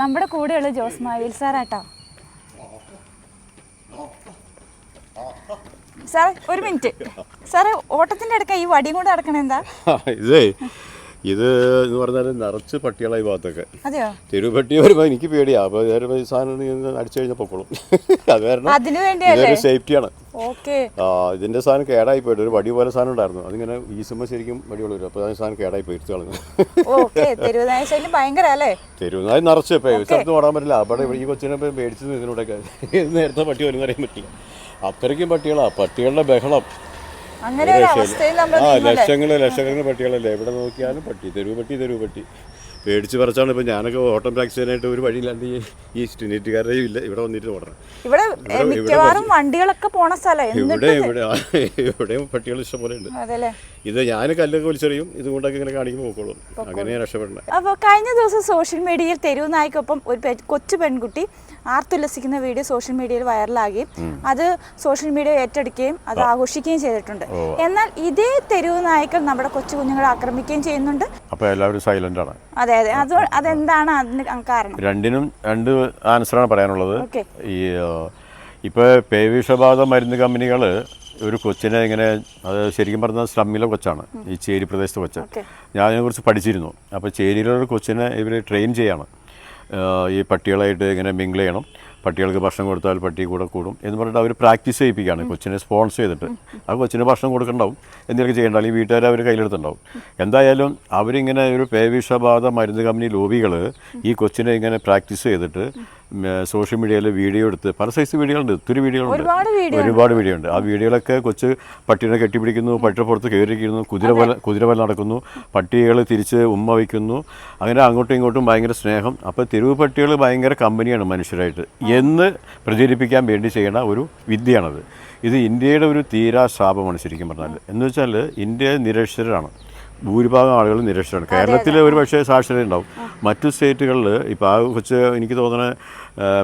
നമ്മുടെ കൂടെയുള്ള ജോസ് മാവേൽ സാറാട്ടോ. സാർ ഒരു മിനിറ്റ്. സാറേ ഓട്ടത്തിന്റെ അടുക്ക ഈ വടിയും കൂടെ അടക്കണെന്താ ഇത് എന്ന് പറഞ്ഞാൽ നിറച്ച് പട്ടികളായി ഭാഗത്തൊക്കെ. തെരുവുപട്ടി വരുമ്പോൾ എനിക്ക് പേടിയാ. അപ്പോൾ ഈ സാധനം അടിച്ചു കഴിഞ്ഞാൽ പൊക്കോളും. അത് കാരണം ഇതൊരു സേഫ്റ്റിയാണ് ആ ഇതിന്റെ സാധനം കേടായി പോയിട്ട് ഒരു വടി പോലെ സാധനം ഉണ്ടായിരുന്നു. അതിങ്ങനെ വീശുമ്പോൾ ശരിക്കും വടി വളരും അപ്പോൾ ആ സാധനം കേടായി പോയി എടുത്ത് കളഞ്ഞു. തെരുവുനായ നിറച്ച്. ഇപ്പോൾ ഒരു സ്ഥലത്ത് ഓടാൻ പറ്റില്ല. അവിടെ ഈ കൊച്ചിനെ മേടിച്ചു മേടിച്ചത് ഇതിനൂടെയൊക്കെ നേരത്തെ പട്ടി വരും പറയാൻ പറ്റില്ല. അത്രയ്ക്കും പട്ടികളാ. പട്ടികളുടെ ബഹളം. ആ ലക്ഷങ്ങൾ ലക്ഷക്കണക്കിന് പട്ടികളല്ലേ? എവിടെ നോക്കിയാലും പട്ടി തെരുവ് പട്ടി തെരുവ് പട്ടി. പേടിച്ച് പറിച്ചാണ് ഇപ്പം ഞാനൊക്കെ ഓട്ടം ടാക്സിനായിട്ട് ഒരു വഴിയില്ലാണ്ട് ഈ സ്റ്റുനേറ്റുകാരെയും ഇല്ല. ഇവിടെ വന്നിട്ട് ഓടണം. ഇവിടെ മിക്കവാറും വണ്ടികളൊക്കെ പോണ സ്ഥലം. ഇവിടെ ഇവിടെ ഇവിടെയും പട്ടികൾ ഇഷ്ടംപോലെ ഉണ്ട്. ഇത് ഞാൻ കല്ലൊക്കെ വലിച്ചെറിയും. ഇതുകൊണ്ടൊക്കെ ഇങ്ങനെ കാണിക്കുമ്പോൾ പോക്കോളും. അങ്ങനെ രക്ഷപ്പെടണം. അപ്പോൾ കഴിഞ്ഞ ദിവസം സോഷ്യൽ മീഡിയയിൽ തെരുവ് നായ്ക്കൊപ്പം ഒരു കൊച്ചു പെൺകുട്ടി ആർത്തുല്ലസിക്കുന്ന വീഡിയോ സോഷ്യൽ മീഡിയയിൽ വൈറലാകുകയും അത് സോഷ്യൽ മീഡിയ ഏറ്റെടുക്കുകയും അത് ആഘോഷിക്കുകയും ചെയ്തിട്ടുണ്ട്. എന്നാൽ ഇതേ തെരുവ് നായ്ക്കൾ നമ്മുടെ കൊച്ചു കുഞ്ഞുങ്ങളെ ആക്രമിക്കുകയും ചെയ്യുന്നുണ്ട്. അപ്പോൾ എല്ലാവരും സൈലന്റ് ആണ്. അതെ അതെ. അത് അതെന്താണ് അതിന് കാരണം? രണ്ടിനും രണ്ട് ആൻസറാണ് പറയാനുള്ളത്. ഈ ഇപ്പോൾ പേവിഷബാധ മരുന്ന് കമ്പനികൾ ഒരു കൊച്ചിനെ ഇങ്ങനെ അത് ശരിക്കും പറഞ്ഞാൽ സ്ലമ്മിലെ കൊച്ചാണ്. ഈ ചേരി പ്രദേശത്തെ കൊച്ച്. ഞാൻ അതിനെക്കുറിച്ച് പഠിച്ചിരുന്നു. അപ്പോൾ ചേരിയിലുള്ള കൊച്ചിനെ ഇവർ ട്രെയിൻ ചെയ്യാണ്. ഈ പട്ടികളായിട്ട് ഇങ്ങനെ മിങ്കിൾ ചെയ്യണം. പട്ടികൾക്ക് ഭക്ഷണം കൊടുത്താൽ പട്ടി കൂടെ കൂടും എന്ന് പറഞ്ഞിട്ട് അവർ പ്രാക്ടീസ് ചെയ്യിപ്പിക്കുകയാണ്. കൊച്ചിനെ സ്പോൺസർ ചെയ്തിട്ട്. ആ കൊച്ചിന് ഭക്ഷണം കൊടുക്കണ്ടാവും. എന്തെങ്കിലും ചെയ്യേണ്ട അല്ലെങ്കിൽ വീട്ടുകാർ അവർ കയ്യിലെടുത്തുണ്ടാവും എന്തായാലും അവരിങ്ങനെ ഒരു പേവിഷബാധ മരുന്ന് കമ്പനി ലോബികൾ ഈ കൊച്ചിനെ ഇങ്ങനെ പ്രാക്ടീസ് ചെയ്തിട്ട് സോഷ്യൽ മീഡിയയിൽ വീഡിയോ എടുത്ത് പല സൈസ് വീഡിയോകളുണ്ട് ഒത്തിരി വീഡിയോകളുണ്ട്. ഒരുപാട് വീഡിയോ ഒരുപാട് വീഡിയോ ഉണ്ട് ആ വീഡിയോകളൊക്കെ കൊച്ച് പട്ടീനെ കെട്ടിപ്പിടിക്കുന്നു പട്ടിയുടെ പുറത്ത് കയറിയിരിക്കുന്നു കുതിര പോലെ കുതിര പോലെ നടക്കുന്നു പട്ടികൾ തിരിച്ച് ഉമ്മ വയ്ക്കുന്നു അങ്ങനെ അങ്ങോട്ടും ഇങ്ങോട്ടും ഭയങ്കര സ്നേഹം. അപ്പോൾ തെരുവ് പട്ടികൾ ഭയങ്കര കമ്പനിയാണ് മനുഷ്യരായിട്ട്. എന്ന് പ്രചരിപ്പിക്കാൻ വേണ്ടി ചെയ്യുന്ന ഒരു വിദ്യയാണത്. ഇത് ഇന്ത്യയുടെ ഒരു തീരാ ശാപമാണ് ശരിക്കും പറഞ്ഞാൽ എന്ന് വെച്ചാൽ ഇന്ത്യ നിരക്ഷരരാണ്. ഭൂരിഭാഗം ആളുകൾ നിരക്ഷരാണ് കേരളത്തിൽ ഒരു പക്ഷേ സാക്ഷരത ഉണ്ടാവും മറ്റു സ്റ്റേറ്റുകളിൽ ഇപ്പോൾ ആ കുറച്ച് എനിക്ക് തോന്നുന്നത്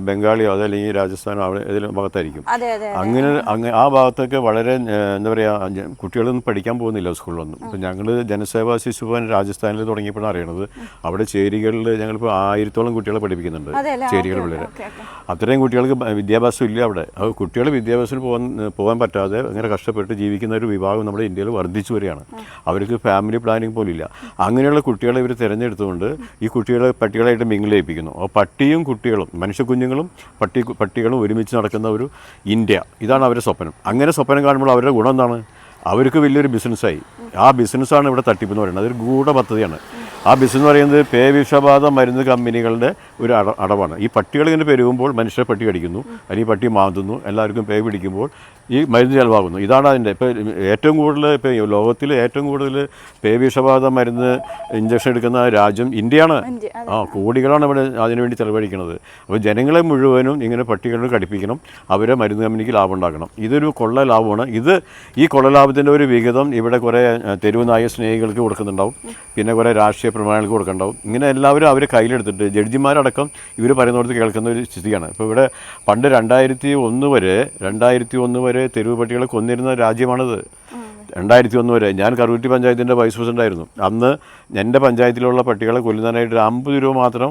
ബംഗാളിയോ അതല്ലെങ്കിൽ രാജസ്ഥാനോ അവിടെ ഏതെങ്കിലും ഭാഗത്തായിരിക്കും. അങ്ങനെ അങ്ങനെ അങ്ങ് ആ ഭാഗത്തൊക്കെ വളരെ എന്താ പറയുക കുട്ടികളൊന്നും പഠിക്കാൻ പോകുന്നില്ല സ്കൂളിലൊന്നും. ഇപ്പം ഞങ്ങൾ ജനസേവാ ശിശുഭവൻ രാജസ്ഥാനിൽ തുടങ്ങിയപ്പോഴാണ് അറിയണത്. അവിടെ ചേരികളിൽ ഞങ്ങളിപ്പോൾ ആയിരത്തോളം കുട്ടികളെ പഠിപ്പിക്കുന്നുണ്ട് ചേരികൾ പിള്ളേരെ. അത്രയും കുട്ടികൾക്ക് വിദ്യാഭ്യാസം ഇല്ല അവിടെ. അത് കുട്ടികൾ വിദ്യാഭ്യാസത്തിന് പോകാൻ പോകാൻ പറ്റാതെ അങ്ങനെ കഷ്ടപ്പെട്ട് ജീവിക്കുന്ന ഒരു വിഭാഗം നമ്മുടെ ഇന്ത്യയിൽ വർദ്ധിച്ചു വരികയാണ്. അവർക്ക് ഫാമിലി പ്ലാനിങ് പോലും ഇല്ല. അങ്ങനെയുള്ള കുട്ടികളെ ഇവർ തിരഞ്ഞെടുത്തുകൊണ്ട് ഈ കുട്ടികളെ പട്ടികളായിട്ട് മിങ്കിൾ ചെയ്യിപ്പിക്കുന്നു. അപ്പോൾ പട്ടിയും കുട്ടികളും മനുഷ്യ കുഞ്ഞുങ്ങളും പട്ടി പട്ടികളും ഒരുമിച്ച് നടക്കുന്ന ഒരു ഇന്ത്യ. ഇതാണ് അവരുടെ സ്വപ്നം. അങ്ങനെ സ്വപ്നം കാണുമ്പോൾ അവരുടെ ഗുണം എന്താണ്? അവർക്ക് വലിയൊരു ബിസിനസ്സായി. ആ ബിസിനസ്സാണ് ഇവിടെ തട്ടിപ്പ് എന്ന് പറയുന്നത്. അതൊരു ഗൂഢ പദ്ധതിയാണ് ആ ബിസിനസ് എന്ന് പറയുന്നത് പേ വിഷബാധ മരുന്ന് കമ്പനികളുടെ ഒരു അട അടവാണ്. ഈ പട്ടികൾ ഇങ്ങനെ പെരുകുമ്പോൾ മനുഷ്യരെ പട്ടി കടിക്കുന്നു. അല്ലെങ്കിൽ പട്ടി മാന്തുന്നു. എല്ലാവർക്കും പേ പിടിക്കുമ്പോൾ ഈ മരുന്ന് ചെലവാകുന്നു. ഇതാണ് അതിന്റെ ഇപ്പോൾ ഏറ്റവും കൂടുതൽ ഇപ്പോൾ ലോകത്തിൽ ഏറ്റവും കൂടുതൽ പേ വിഷബാധ മരുന്ന് ഇഞ്ചക്ഷൻ എടുക്കുന്ന രാജ്യം ഇന്ത്യയാണ്. ആ കോടികളാണ് ഇവിടെ അതിനുവേണ്ടി ചെലവഴിക്കുന്നത്. അപ്പോൾ ജനങ്ങളെ മുഴുവനും ഇങ്ങനെ പട്ടികളെ കടിപ്പിക്കണം. അവരെ മരുന്ന് കമ്പനിക്ക് ലാഭം ഉണ്ടാക്കണം. ഇതൊരു കൊള്ള ലാഭമാണ്. ഇത് ഈ കൊള്ള ലാഭത്തിന്റെ ഒരു വിഹിതം ഇവിടെ കുറേ തെരുവുനായ തെരുവ് നായ സ്നേഹികൾക്ക് കൊടുക്കുന്നുണ്ടാവും. പിന്നെ കുറേ രാഷ്ട്രീയ പ്രമാണികൾക്ക് കൊടുക്കുന്നുണ്ടാവും. ഇങ്ങനെ എല്ലാവരും അവരെ കയ്യിലെടുത്തിട്ട് ജഡ്ജിമാരടക്കം ഇവർ പറയുന്നിടത്ത് കേൾക്കുന്ന ഒരു സ്ഥിതിയാണ്. ഇപ്പോൾ ഇവിടെ പണ്ട് രണ്ടായിരത്തി ഒന്ന് വരെ രണ്ടായിരത്തി ഒന്ന് വരെ തെരുവ് പട്ടികളെ കൊന്നിരുന്ന രാജ്യമാണിത്. രണ്ടായിരത്തി ഒന്ന് വരെ. ഞാൻ കറുകുറ്റി പഞ്ചായത്തിന്റെ വൈസ് പ്രസിഡന്റ് ആയിരുന്നു. അന്ന് എന്റെ പഞ്ചായത്തിലുള്ള പട്ടികളെ കൊല്ലുന്നതിനായിട്ട് ഒരു അമ്പത് രൂപ മാത്രം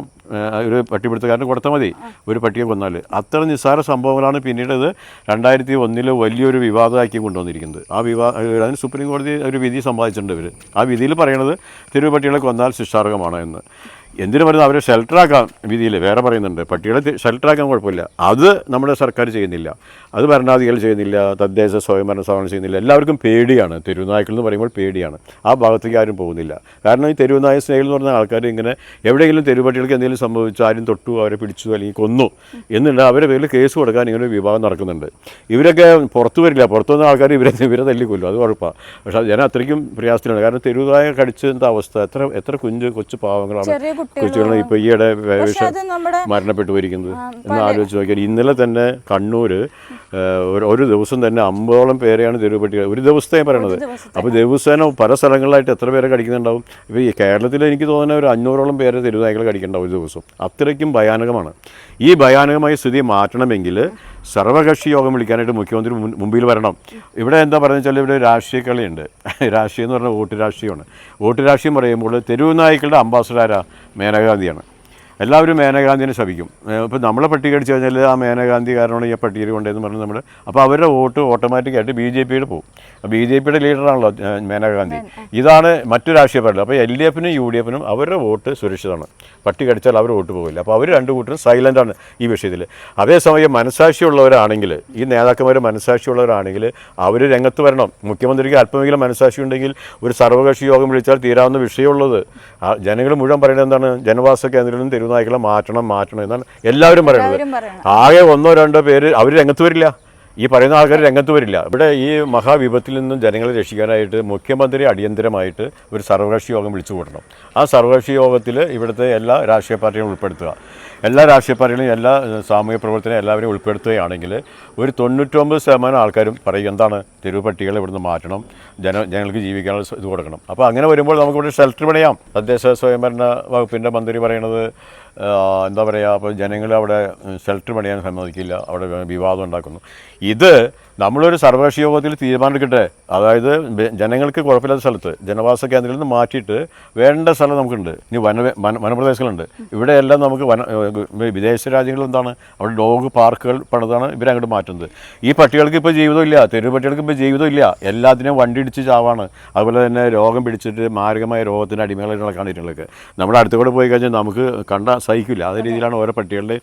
ഒരു പട്ടിപ്പിടുത്തക്കാരന് കൊടുത്താൽ മതി ഒരു പട്ടിയെ കൊന്നാൽ അത്ര നിസ്സാര സംഭവങ്ങളാണ് പിന്നീട് ഇത് രണ്ടായിരത്തി ഒന്നിൽ വലിയൊരു വിവാദമാക്കി കൊണ്ടുവന്നിരിക്കുന്നത്. ആ വിവാദ അതിന് സുപ്രീം കോടതി ഒരു വിധി സമ്പാദിച്ചിട്ടുണ്ട് ഇവർ ആ വിധിയിൽ പറയണത് തെരുവ് പട്ടികളെ കൊന്നാൽ ശിക്ഷാർഹമാണ് എന്ന്. എന്തിനു പറയുന്നത് അവരെ ഷെൽട്ടറാക്കാം വിധിയിൽ വേറെ പറയുന്നുണ്ട്. പട്ടികളെ ഷെൽട്ടറാക്കാൻ കുഴപ്പമില്ല. അത് നമ്മുടെ സർക്കാർ ചെയ്യുന്നില്ല. അത് ഭരണാധികാരികൾ ചെയ്യുന്നില്ല. തദ്ദേശ സ്വയംഭരണ സ്ഥാപനം ചെയ്യുന്നില്ല. എല്ലാവർക്കും പേടിയാണ്. തെരുവുനായ്ക്കൾ എന്ന് പറയുമ്പോൾ പേടിയാണ്. ആ ഭാഗത്തേക്ക് ആരും പോകുന്നില്ല. കാരണം ഈ തെരുവുനായ സ്നേഹികൾ എന്ന് പറഞ്ഞ ആൾക്കാർ ഇങ്ങനെ എവിടെയെങ്കിലും തെരുവുപട്ടികൾക്ക് എന്തെങ്കിലും സംഭവിച്ചു ആരും തൊട്ടു അവരെ പിടിച്ചു അല്ലെങ്കിൽ കൊന്നു എന്നുണ്ട് അവരെ പേരിൽ കേസ് കൊടുക്കാൻ ഇങ്ങനെ ഒരു വിഭാഗം നടക്കുന്നുണ്ട്. ഇവരൊക്കെ പുറത്തു വരില്ല. പുറത്തു വന്ന ആൾക്കാർ ഇവരെ ഇവരെ തല്ലിക്കൊല്ലും. അത് കുഴപ്പമാണ് പക്ഷേ ജനം അത്രയ്ക്കും പ്രയാസത്തിലാണ്. കാരണം തെരുവുനായ കടിച്ചതിന്റെ അവസ്ഥ എത്ര എത്ര കുഞ്ഞ് കൊച്ചു പാവങ്ങളാണ്. ചെറിയ ഇപ്പൊ ഇപ്പോൾ ഈയിടെ മരണപ്പെട്ടു പോയിരിക്കുന്നത് എന്ന് ആലോചിച്ച് നോക്കിയാൽ ഇന്നലെ തന്നെ കണ്ണൂർ ഒരു ദിവസം തന്നെ അമ്പതോളം പേരെയാണ് തെരുവുപട്ടികൾ. ഒരു ദിവസത്തെ പറയണത്. അപ്പൊ അപ്പോൾ ദിവസേന പല സ്ഥലങ്ങളിലായിട്ട് എത്ര പേരെ കടിക്കുന്നുണ്ടാവും? ഇപ്പോൾ ഈ കേരളത്തിൽ എനിക്ക് തോന്നുന്ന ഒരു അഞ്ഞൂറോളം പേരെ തെരുവുനായ്ക്കൾ കടിക്കണ്ടാവും ഒരു ദിവസം. അത്രയ്ക്കും ഭയാനകമാണ്. ഈ ഭയാനകമായ സ്ഥിതി മാറ്റണമെങ്കിൽ സർവകക്ഷി യോഗം വിളിക്കാനായിട്ട് മുഖ്യമന്ത്രി മുമ്പിൽ വരണം. ഇവിടെ എന്താ പറയുന്നത് വെച്ചാൽ ഇവിടെ രാഷ്ട്രീയ കളിയുണ്ട്. രാഷ്ട്രീയം എന്ന് പറഞ്ഞാൽ വോട്ട് രാഷ്ട്രീയമാണ്. വോട്ട് രാഷ്ട്രീയം പറയുമ്പോൾ തെരുവ് നായ്ക്കളുടെ അംബാസഡർ ആരാ മേനകാഗാന്ധിയാണ് എല്ലാവരും മേനകാന്തിനെ ശപിക്കും. ഇപ്പോൾ നമ്മളെ പട്ടിക അടിച്ചു കഴിഞ്ഞാൽ ആ മേനകാന്തി കാരണമാണ് ഈ പട്ടിക കൊണ്ടേന്ന് പറഞ്ഞ് നമ്മൾ അപ്പോൾ അവരുടെ വോട്ട് ഓട്ടോമാറ്റിക്കായിട്ട് ബി ജെ പിയുടെ പോകും ബി ജെ പിയുടെ ലീഡറാണല്ലോ മേനകാന്തി. ഇതാണ് മറ്റു രാഷ്ട്രീയ പാർട്ടി അപ്പോൾ എൽ ഡി എഫിനും യു ഡി എഫിനും അവരുടെ വോട്ട് സുരക്ഷിതമാണ്. പട്ടിക അടിച്ചാൽ അവർ വോട്ട് പോകില്ല. അപ്പോൾ അവർ രണ്ടു കൂട്ടരും സൈലന്റാണ് ഈ വിഷയത്തിൽ അതേസമയം മനസാക്ഷിയുള്ളവരാണെങ്കിൽ ഈ നേതാക്കന്മാർ മനസാക്ഷിയുള്ളവരാണെങ്കിൽ അവർ രംഗത്ത് വരണം. മുഖ്യമന്ത്രിക്ക് അല്പമെങ്കിലും മനസാക്ഷി ഉണ്ടെങ്കിൽ ഒരു സർവകക്ഷി യോഗം വിളിച്ചാൽ തീരാവുന്ന വിഷയമുള്ളത്. ജനങ്ങൾ മുഴുവൻ പറയുന്നത് എന്താണ്? ജനവാസ കേന്ദ്രങ്ങളും നിന്ന് തെരുവുനായ്ക്കളെ മാറ്റണം മാറ്റണം എന്നാണ് എല്ലാവരും പറയുന്നത്. ആകെ ഒന്നോ രണ്ടോ പേര് അവർ രംഗത്ത് വരില്ല. ഈ പറയുന്ന ആൾക്കാർ രംഗത്ത് വരില്ല. ഇവിടെ ഈ മഹാവിപത്തിൽ നിന്നും ജനങ്ങളെ രക്ഷിക്കാനായിട്ട് മുഖ്യമന്ത്രി അടിയന്തരമായിട്ട് ഒരു സർവകക്ഷി യോഗം വിളിച്ചു കൂട്ടണം ആ സർവകക്ഷി യോഗത്തിൽ ഇവിടുത്തെ എല്ലാ രാഷ്ട്രീയ പാർട്ടികളും ഉൾപ്പെടുത്തുക. എല്ലാ രാഷ്ട്രീയ പാർട്ടികളും എല്ലാ സാമൂഹ്യ പ്രവർത്തനം എല്ലാവരെയും ഉൾപ്പെടുത്തുകയാണെങ്കിൽ ഒരു തൊണ്ണൂറ്റൊമ്പത് ശതമാനം ആൾക്കാരും പറയും എന്താണ് തെരുവ് പട്ടികളെ ഇവിടുന്ന് മാറ്റണം? ജന ജനങ്ങൾക്ക് ജീവിക്കാനുള്ള ഇത് കൊടുക്കണം. അപ്പോൾ അങ്ങനെ വരുമ്പോൾ നമുക്കിവിടെ ഷെൽട്ടർ പണിയാം. തദ്ദേശ സ്വയംഭരണ വകുപ്പിന്റെ മന്ത്രി പറയണത് എന്താ പറയുക അപ്പോൾ ജനങ്ങൾ അവിടെ ഷെൽട്ടർ പണിയാൻ സമ്മതിക്കില്ല. അവിടെ വിവാദം ഉണ്ടാക്കുന്നു. ഇത് നമ്മളൊരു സർവകക്ഷി യോഗത്തിൽ തീരുമാനമെടുക്കട്ടെ. അതായത് ജനങ്ങൾക്ക് കുഴപ്പമില്ലാത്ത സ്ഥലത്ത് ജനവാസ കേന്ദ്രങ്ങളിൽ നിന്ന് മാറ്റിയിട്ട് വേണ്ട സ്ഥലം നമുക്കുണ്ട്. ഇനി വന വന വനപ്രദേശങ്ങളുണ്ട്. ഇവിടെയെല്ലാം നമുക്ക് വന വിദേശ രാജ്യങ്ങളിൽ എന്താണ്? അവിടെ ഡോഗ് പാർക്കുകൾ പണിതാണ് ഇവരങ്ങോട്ട് മാറ്റുന്നത്. ഈ പട്ടികൾക്ക് ഇപ്പോൾ ജീവിതമില്ല തെരുവ് പട്ടികൾക്ക് ഇപ്പോൾ ജീവിതമില്ല എല്ലാത്തിനും വണ്ടി ഇടിച്ച് ചാവാണ്. അതുപോലെ തന്നെ രോഗം പിടിച്ചിട്ട് മാരകമായ രോഗത്തിന്റെ അടിമകളായിട്ടുള്ള കണ്ടിട്ടുള്ളതൊക്കെ നമ്മുടെ അടുത്തുകൂടെ പോയി കഴിഞ്ഞാൽ നമുക്ക് കണ്ട സഹിക്കില്ല. അതേ രീതിയിലാണ് ഓരോ പട്ടികളുടെ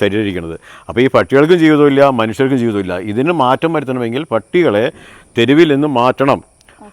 ശരീരം ഇരിക്കുന്നത് അപ്പോൾ ഈ പട്ടികൾക്കും ജീവിതമില്ല മനുഷ്യർക്കും ജീവിതമില്ല ഇതിന് മാറ്റം വരുത്തണമെങ്കിൽ പട്ടികളെ തെരുവിൽ നിന്ന് മാറ്റണം.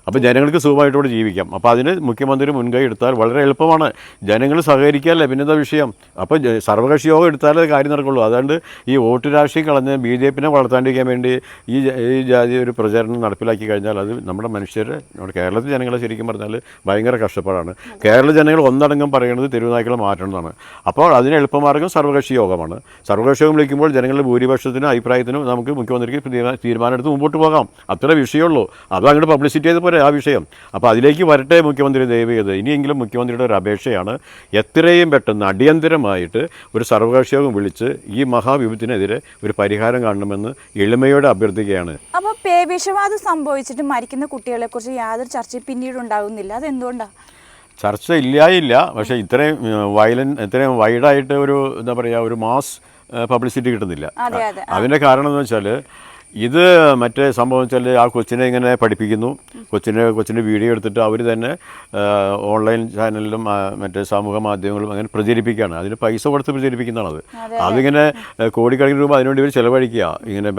അപ്പോൾ ജനങ്ങൾക്ക് സുഖമായിട്ട് ഇവിടെ ജീവിക്കാം. അപ്പോൾ അതിന് മുഖ്യമന്ത്രി മുൻകൈ എടുത്താൽ വളരെ എളുപ്പമാണ്. ജനങ്ങൾ സഹകരിക്കാമല്ലേ പിന്നെന്താ വിഷയം? അപ്പോൾ സർവകക്ഷി യോഗം എടുത്താലേ കാര്യം നടക്കുള്ളൂ. അതുകൊണ്ട് ഈ വോട്ട് രാഷ്ട്രീയം കളഞ്ഞ് ബി ജെ പിനെ വളർത്താണ്ടിരിക്കാൻ വേണ്ടി ഈ ഈ ജാതി ഒരു പ്രചരണം നടപ്പിലാക്കി കഴിഞ്ഞാൽ അത് നമ്മുടെ മനുഷ്യരെ നമ്മുടെ കേരളത്തിലെ ജനങ്ങളെ ശരിക്കും പറഞ്ഞാൽ ഭയങ്കര കഷ്ടപ്പാടാണ്. കേരള ജനങ്ങൾ ഒന്നടങ്കം പറയുന്നത് തെരുവുനായ്ക്കളെ മാറ്റണമെന്നാണ്. അപ്പോൾ അതിന് എളുപ്പമാർഗം സർവകക്ഷി യോഗമാണ്. സർവകക്ഷി യോഗം വിളിക്കുമ്പോൾ ജനങ്ങളുടെ ഭൂരിപക്ഷത്തിനും അഭിപ്രായത്തിനും നമുക്ക് മുഖ്യമന്ത്രിക്ക് തീരുമാനം തീരുമാനമെടുത്ത് മുമ്പോട്ട് പോകാം. അത്ര വിഷയമുള്ളൂ. അത് അങ്ങോട്ട് പബ്ലിസിറ്റി ചെയ്ത് പോരെ ആ വിഷയം. അപ്പോൾ അതിലേക്ക് വരട്ടെ മുഖ്യമന്ത്രി ദയവ് ചെയ്ത്. ഇനിയെങ്കിലും മുഖ്യമന്ത്രിയുടെ ഒരു അപേക്ഷയാണ് എത്രയും പെട്ടെന്ന് അടിയന്തരമായിട്ട് ഒരു സർവകക്ഷിയോഗം വിളിച്ച് ഈ മഹാവിപത്തിനെതിരെ ഒരു പരിഹാരം കാണണമെന്ന് എളിമയോടെ അഭ്യർത്ഥിക്കുകയാണ്. അപ്പോൾ പേവിഷവാദം സംഭവിച്ചിട്ട് മരിക്കുന്ന കുട്ടികളെക്കുറിച്ച് യാതൊരു ചർച്ചയും പിന്നീട് ഉണ്ടാകുന്നില്ല അതെന്തുകൊണ്ടാണ് ചർച്ച ഇല്ലായില്ല. പക്ഷേ ഇത്രയും വയലൻ ഇത്രയും വൈഡായിട്ട് ഒരു എന്താ പറയുക ഒരു മാസ് പബ്ലിസിറ്റി കിട്ടുന്നില്ല. അതെ അതെ. അതിന്റെ കാരണം എന്ന് വെച്ചാൽ ഇത് മറ്റേ സംഭവം വെച്ചാൽ ആ കൊച്ചിനെ ഇങ്ങനെ പഠിപ്പിക്കുന്നു. കൊച്ചിനെ കൊച്ചിന്റെ വീഡിയോ എടുത്തിട്ട് അവർ തന്നെ ഓൺലൈൻ ചാനലിലും മറ്റേ സാമൂഹ മാധ്യമങ്ങളും അങ്ങനെ പ്രചരിപ്പിക്കുകയാണ്. അതിന് പൈസ കൊടുത്ത് പ്രചരിപ്പിക്കുന്നതാണ് അത് അതിങ്ങനെ കോടിക്കണക്കിന് രൂപ അതിനുവേണ്ടി ഇവർ ചിലവഴിക്കുക. ഇങ്ങനെ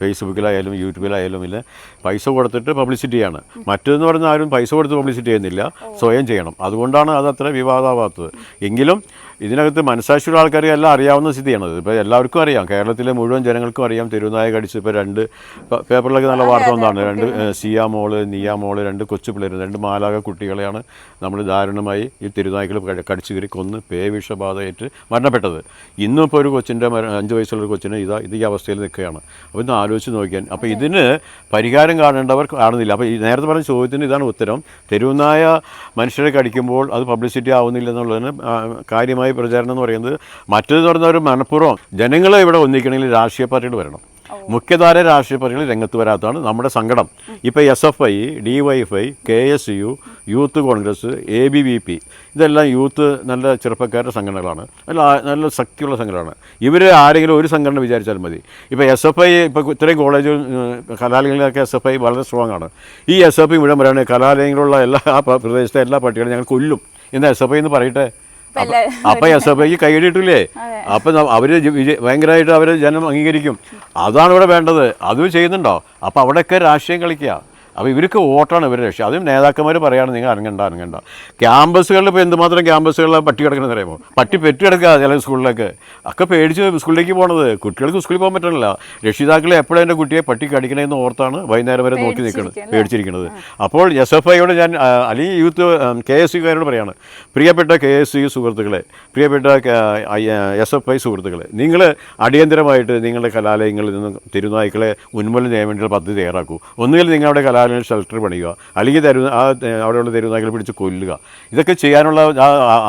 ഫേസ്ബുക്കിലായാലും യൂട്യൂബിലായാലും ഇല്ല. പൈസ കൊടുത്തിട്ട് പബ്ലിസിറ്റി ചെയ്യാണ് മറ്റേതെന്ന് പറഞ്ഞാൽ ആരും പൈസ കൊടുത്ത് പബ്ലിസിറ്റി ചെയ്യുന്നില്ല. സ്വയം ചെയ്യണം. അതുകൊണ്ടാണ് അത് അത്ര വിവാദമാകാത്തത് എങ്കിലും ഇതിനകത്ത് മനസാക്ഷിയുള്ള ആൾക്കാർക്ക് എല്ലാം അറിയാവുന്ന സ്ഥിതിയാണത്. ഇപ്പോൾ എല്ലാവർക്കും അറിയാം. കേരളത്തിലെ മുഴുവൻ ജനങ്ങൾക്കും അറിയാം. തെരുവുനായ കടിച്ച് ഇപ്പോൾ രണ്ട് പ- പേപ്പറിലൊക്കെ നല്ല വാർത്ത ഒന്നാണ് രണ്ട് സിയാ മോൾ നിയ മോൾ രണ്ട് കൊച്ചു പിള്ളേർ രണ്ട് മാലാക കുട്ടികളെയാണ് നമ്മൾ ദാരുണമായി ഈ തിരുനായകൾ കടിച്ചു കയറി കൊന്ന് പേവിഷബാധയേറ്റ് മരണപ്പെട്ടത്. ഇന്നും ഇപ്പോൾ ഒരു കൊച്ചിന്റെ അഞ്ച് വയസ്സുള്ള ഒരു കൊച്ചിന് ഇതാ ഇത് ഈ അവസ്ഥയിൽ നിൽക്കുകയാണ്. അപ്പോൾ ഇന്ന് ആലോചിച്ച് നോക്കിയാൽ അപ്പോൾ ഇതിന് പരിഹാരം കാണേണ്ടവർ കാണുന്നില്ല. അപ്പോൾ ഈ നേരത്തെ പറഞ്ഞ ചോദ്യത്തിന് ഇതാണ് ഉത്തരം. തെരുവുനായ മനുഷ്യരെ കടിക്കുമ്പോൾ അത് പബ്ലിസിറ്റി ആവുന്നില്ല എന്നുള്ളതിന് ആ, കാര്യമായ പ്രചാരണം എന്ന് പറയുന്നത് മറ്റൊരു പറഞ്ഞാൽ ഒരു മനഃപൂർവം ജനങ്ങളെ ഇവിടെ ഒന്നിക്കണമെങ്കിൽ രാഷ്ട്രീയ പാർട്ടികൾ വരണം. മുഖ്യധാര രാഷ്ട്രീയ പാർട്ടികൾ രംഗത്ത് വരാത്തതാണ് നമ്മുടെ സങ്കടം ഇപ്പോൾ S F I D Y F I K S U youth Congress A B V P ഇതെല്ലാം യൂത്ത് നല്ല ചെറുപ്പക്കാരുടെ സംഘടനകളാണ്. നല്ല നല്ല ശക്തിയുള്ള സംഘടനയാണ് ഇവർ ആരെങ്കിലും ഒരു സംഘടന വിചാരിച്ചാൽ മതി. ഇപ്പോൾ എസ് എഫ് ഐ ഇപ്പോൾ ഇത്രയും കോളേജ് കലാലയങ്ങളിലൊക്കെ എസ് എഫ് ഐ വളരെ സ്ട്രോങ് ആണ്. ഈ എസ് എഫ് ഐ ഇവിടെ പറയുകയാണെങ്കിൽ കലാലയങ്ങളുള്ള എല്ലാ ആ പ്രദേശത്തെ എല്ലാ പാർട്ടികളും ഞങ്ങൾ കൊല്ലും. എന്ന് എസ് എഫ് ഐ എന്ന് പറയട്ടെ? അപ്പൊ എസ് എഫ് ഐക്ക് കൈയിടിയിട്ടില്ലേ അപ്പൊ അവർ ഭയങ്കരമായിട്ട് അവർ ജനം അംഗീകരിക്കും. അതാണ് ഇവിടെ വേണ്ടത്. അതും ചെയ്യുന്നുണ്ടോ? അപ്പൊ അവിടെയൊക്കെ രാഷ്ട്രീയം കളിക്കുക അപ്പോൾ ഇവർക്ക് വോട്ടാണ് ഇവരുടെ ലക്ഷ്യം. അതും നേതാക്കന്മാർ പറയുകയാണ് നിങ്ങൾ അനങ്ങണ്ട അനങ്ങണ്ട. ക്യാമ്പസുകളിൽ ഇപ്പോൾ എന്തുമാത്രം ക്യാമ്പസുകളിലാണ് പട്ടി കിടക്കണമെന്ന് പറയുമ്പോൾ പട്ടി പെറ്റി കിടക്കുക ചില സ്കൂളിലൊക്കെ. ഒക്കെ പേടിച്ച് സ്കൂളിലേക്ക് പോകണത് കുട്ടികൾക്ക് സ്കൂളിൽ പോകാൻ പറ്റണില്ല. രക്ഷിതാക്കളെ എപ്പോഴും എന്റെ കുട്ടിയെ പട്ടി കടിക്കണമെന്ന് ഓർത്താണ് വൈകുന്നേരം വരെ നോക്കി നിൽക്കുന്നത് പേടിച്ചിരിക്കുന്നത്. അപ്പോൾ എസ് എഫ് ഐയോട് ഞാൻ അലി അല്ലെങ്കിൽ യൂത്ത് കെ എസ് യുക്കാരോട് പറയാണ്. പ്രിയപ്പെട്ട കെ എസ് യു സുഹൃത്തുക്കളെ പ്രിയപ്പെട്ട എസ് എഫ് ഐ സുഹൃത്തുക്കളെ നിങ്ങൾ അടിയന്തരമായിട്ട് നിങ്ങളുടെ കലാലയങ്ങളിൽ നിന്നും തിരുനായ്ക്കളെ ഉന്മൂലനം ചെയ്യാൻ വേണ്ടിയുള്ള പദ്ധതി തയ്യാറാക്കൂ. ഒന്നുകിൽ നിങ്ങളുടെ കലാലയം ഷെൽട്ടർ പണിയുക. അല്ലെങ്കിൽ തരുന്ന ആ അവിടെയുള്ള തെരുനായ്ക്കളെ പിടിച്ച് കൊല്ലുക. ഇതൊക്കെ ചെയ്യാനുള്ള ആ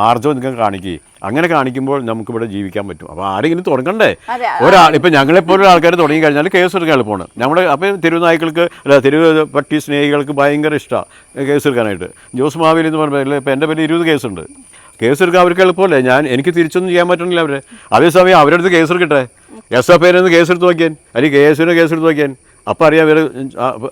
ആർജവം നിങ്ങൾ കാണിക്കുക അങ്ങനെ കാണിക്കുമ്പോൾ നമുക്കിവിടെ ജീവിക്കാൻ പറ്റും. അപ്പോൾ ആരെങ്കിലും തുടങ്ങണ്ടേ? ഒരാൾ ഇപ്പം ഞങ്ങളെപ്പോലുള്ള ആൾക്കാർ തുടങ്ങി കഴിഞ്ഞാൽ കേസ് എടുക്കാൻ എളുപ്പമാണ് നമ്മുടെ അപ്പം തെരുവുനായ്ക്കൾക്ക് അല്ല തെരുവ് പട്ടി സ്നേഹികൾക്ക് ഭയങ്കര ഇഷ്ടമാണ് കേസ് എടുക്കാനായിട്ട്. ജോസ് മാവേലി എന്ന് പറഞ്ഞാൽ ഇപ്പം എന്റെ പേരിൽ ഇരുപത് കേസുണ്ട്. കേസ് എടുക്കാൻ അവർക്ക് എളുപ്പമല്ലേ? ഞാൻ എനിക്ക് തിരിച്ചൊന്നും ചെയ്യാൻ പറ്റണില്ല അവരെ. അതേസമയം അവരുടെ അടുത്ത് കേസ് എടുക്കട്ടെ? എസ് എഫ് ഐയിൽ കേസ് എടുത്ത് നോക്കിയാൻ. അല്ലെങ്കിൽ കേസിന് കേസ് എടുത്ത് നോക്കിയാൻ. അപ്പം അറിയാം ഇവർ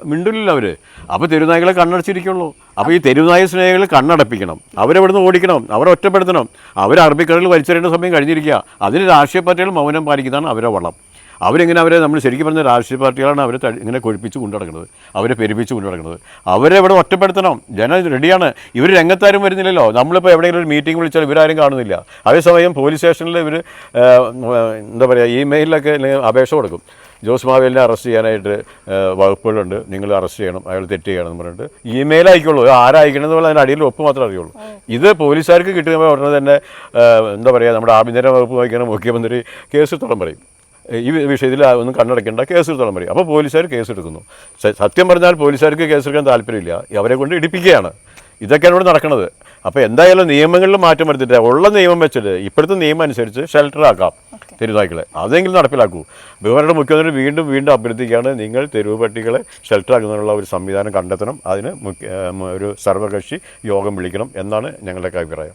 മിണ്ടില്ലല്ലോ അവർ അപ്പോൾ തെരുവുനായകളെ കണ്ണടച്ചിരിക്കുള്ളൂ. അപ്പോൾ ഈ തെരുവുനായ സ്നേഹികൾ കണ്ണടപ്പിക്കണം. അവരെവിടുന്ന് ഓടിക്കണം? അവരെ ഒറ്റപ്പെടുത്തണം. അവർ അറബിക്കടലിൽ വലിച്ചെറിയേണ്ട സമയം കഴിഞ്ഞിരിക്കുക. അതിന് രാഷ്ട്രീയ പാർട്ടികൾ മൗനം പാലിക്കുന്നതാണ് അവരെ വളം. അവരെങ്ങനെ അവരെ നമ്മൾ ശരിക്കും പറഞ്ഞ രാഷ്ട്രീയ പാർട്ടികളാണ് അവരെ ഇങ്ങനെ കൊഴിപ്പിച്ച് കൊണ്ടുനടക്കുന്നത്. അവരെ പെരുപ്പിച്ച് കൊണ്ടുനടക്കുന്നത്. അവരെ ഇവിടെ ഒറ്റപ്പെടുത്തണം. ജനം റെഡിയാണ്. ഇവർ രംഗത്താരും വരുന്നില്ലല്ലോ. നമ്മളിപ്പോൾ എവിടെയെങ്കിലും ഒരു മീറ്റിംഗ് വിളിച്ചാൽ ഇവരാരും കാണുന്നില്ല. അതേസമയം പോലീസ് സ്റ്റേഷനിൽ ഇവർ എന്താ പറയുക ഇമെയിലൊക്കെ അപേക്ഷ കൊടുക്കും. ജോസ് മാവേലിനെ അറസ്റ്റ് ചെയ്യാനായിട്ട് വകുപ്പുകളുണ്ട്. നിങ്ങൾ അറസ്റ്റ് ചെയ്യണം. അയാൾ തെറ്റ് ചെയ്യണം എന്ന് പറഞ്ഞിട്ട് ഇമെയിൽ അയക്കുള്ളൂ ആരായിക്കണമെന്ന് പറഞ്ഞാൽ അതിന്റെ അടിയിൽ ഒപ്പ് മാത്രമേ അറിയുള്ളൂ. ഇത് പോലീസുകാർക്ക് കിട്ടുമ്പോൾ ഉടനെ തന്നെ എന്താ പറയുക നമ്മുടെ ആഭ്യന്തര വകുപ്പ് വഹിക്കുന്ന മുഖ്യമന്ത്രി കേസ് എടുത്തോളം പറയും. ഈ വിഷയത്തിൽ ഒന്നും കണ്ണടക്കേണ്ട കേസ് എടുത്തോളം പറയും. അപ്പോൾ പോലീസുകാർ കേസ് എടുക്കുന്നു. സത്യം പറഞ്ഞാൽ പോലീസുകാർക്ക് കേസെടുക്കാൻ താല്പര്യമില്ല. അവരെ കൊണ്ട് ഇടിപ്പിക്കുകയാണ്. ഇതൊക്കെയാണ് ഇവിടെ നടക്കുന്നത്. അപ്പോൾ എന്തായാലും നിയമങ്ങളിൽ മാറ്റം വരുത്തിയിട്ട് ഉള്ള നിയമം വെച്ചിട്ട് ഇപ്പോഴത്തെ നിയമം അനുസരിച്ച് ഷെൽട്ടർ ആക്കാം. തെരുവുനായ്ക്കളെ അതെങ്കിലും നടപ്പിലാക്കൂ. ബഹുമാനയുടെ മുഖ്യമന്ത്രി വീണ്ടും വീണ്ടും അഭ്യർത്ഥിക്കുകയാണ് നിങ്ങൾ തെരുവ് പട്ടികളെ ഷെൽട്ടർ ആക്കുന്നതിനുള്ള ഒരു സംവിധാനം കണ്ടെത്തണം. അതിന് ഒരു സർവകക്ഷി യോഗം വിളിക്കണം എന്നാണ് ഞങ്ങളുടെ അഭിപ്രായം.